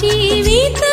జీవిత